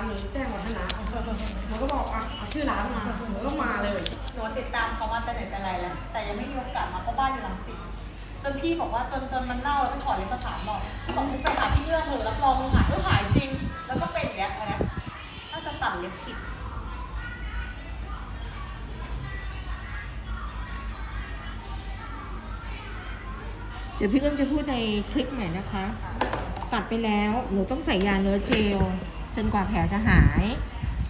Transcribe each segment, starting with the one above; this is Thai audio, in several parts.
านนี้แจ้งวัฒนะหนูก็บอกอะเอาชื่อร้านมาหนูก็มาเลยหนูติดตามเขามาแต่ไหนแต่ไรแล้วแต่ยังไม่มีโอกาสมาเพราะบ้านอยู่ลังสิตจนพี่บอกว่าจนจนมันเน่าแล้วไปขอเล็บมาสามรอบพี่บอกไปหาพี่เอื้องเถอะรับรองมึงหายก็หายจริง แล้วก็เป็นอย่างเงี้ยอันเนี้ยน่าจะตัดเล็บผิดเดี๋ยวพี่เอิ้มจะพูดในคลิปใหม่นะคะ ตัดไปแล้ว หนูต้องใส่ยาเนื้อเจล จนกว่าแผลจะหาย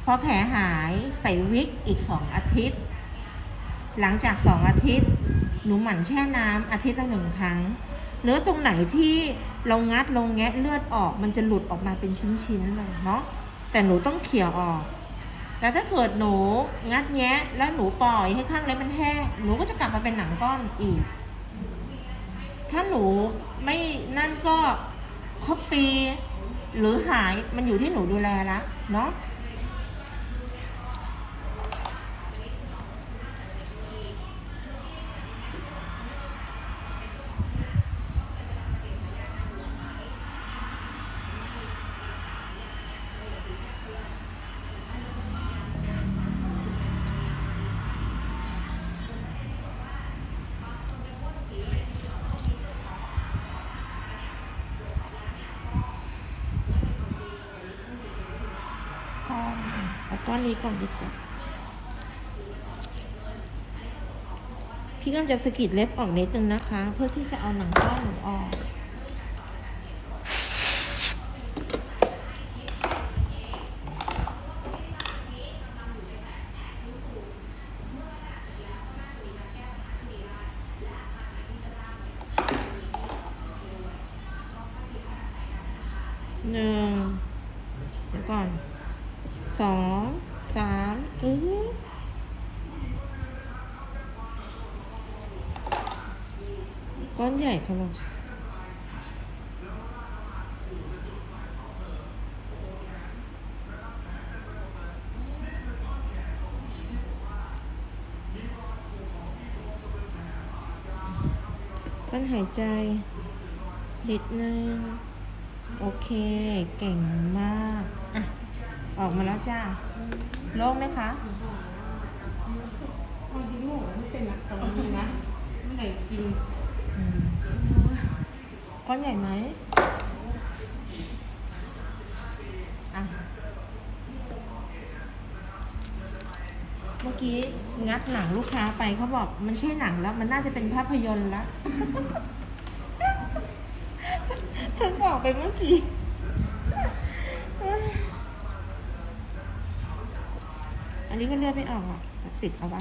พอแผลหายใส่วิกอีกสองอาทิตย์ หลังจากสองอาทิตย์ หนูหมั่นแช่น้ำอาทิตย์ละหนึ่งครั้งเนื้อตรงไหนที่เรางัดลงแงะเลือดออกมันจะหลุดออกมาเป็นชิ้นๆเลยเนาะแต่หนูต้องเขี่ยออกแต่ถ้าเกิดหนูงัดแงะแล้วหนูปล่อยให้ข้างเล็บมันแห้ง หนูก็จะกลับมาเป็นหนังก้อนอีก ถ้าหนูไม่นั่นก็ครบปี หรือหายมันอยู่ที่หนูดูแลละเนาะ ก้อนนี้ก่อนดีกว่า พี่ก็จะสกิดเล็บออกนิดนึงนะคะ เพื่อที่จะเอาหนังก้อนหนูออกหนึ่งเดี๋ยวก่อน สองสามอ๊ะก้อนใหญ่เขาลงต้นหายใจนิดนึง โอเค เก่งมาก อะ ออกมาแล้วจ้าโล่งไหมคะบางทีลูกไม่เป็นนะแต่บางทีนะไม่ได้กินอืมก้อนใหญ่ไหมอะ เมื่อกี้งัดหนังลูกค้าไปเขาบอกมันใช่หนังแล้ว มันน่าจะเป็นภาพยนตร์แล้วเพิ่งบอกไปเมื่อกี้ นี้ก็เลือกไม่ออกอะต่ติดเอาไว้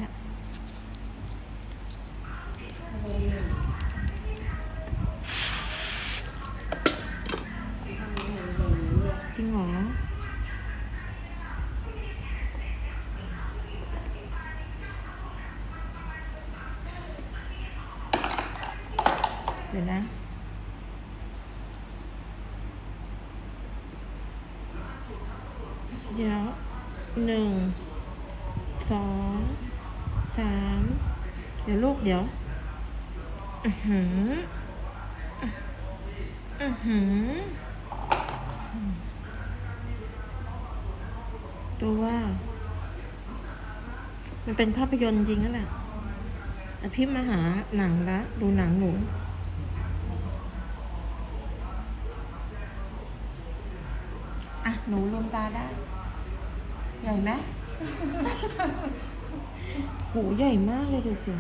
จริงเหรอเดี๋ยวนะเดี๋ยวหนึ่ง สองสามเดี๋ยวลูกเดี๋ยวอือหืออือหือดูว่า มันเป็นภาพยนตร์จริงนั่นแหละแต่พี่มาหาหนังละ ดูหนังหนูอะ หนูลืมตาได้ ใหญ่ไหม หูใหญ่มากเลยดูสิ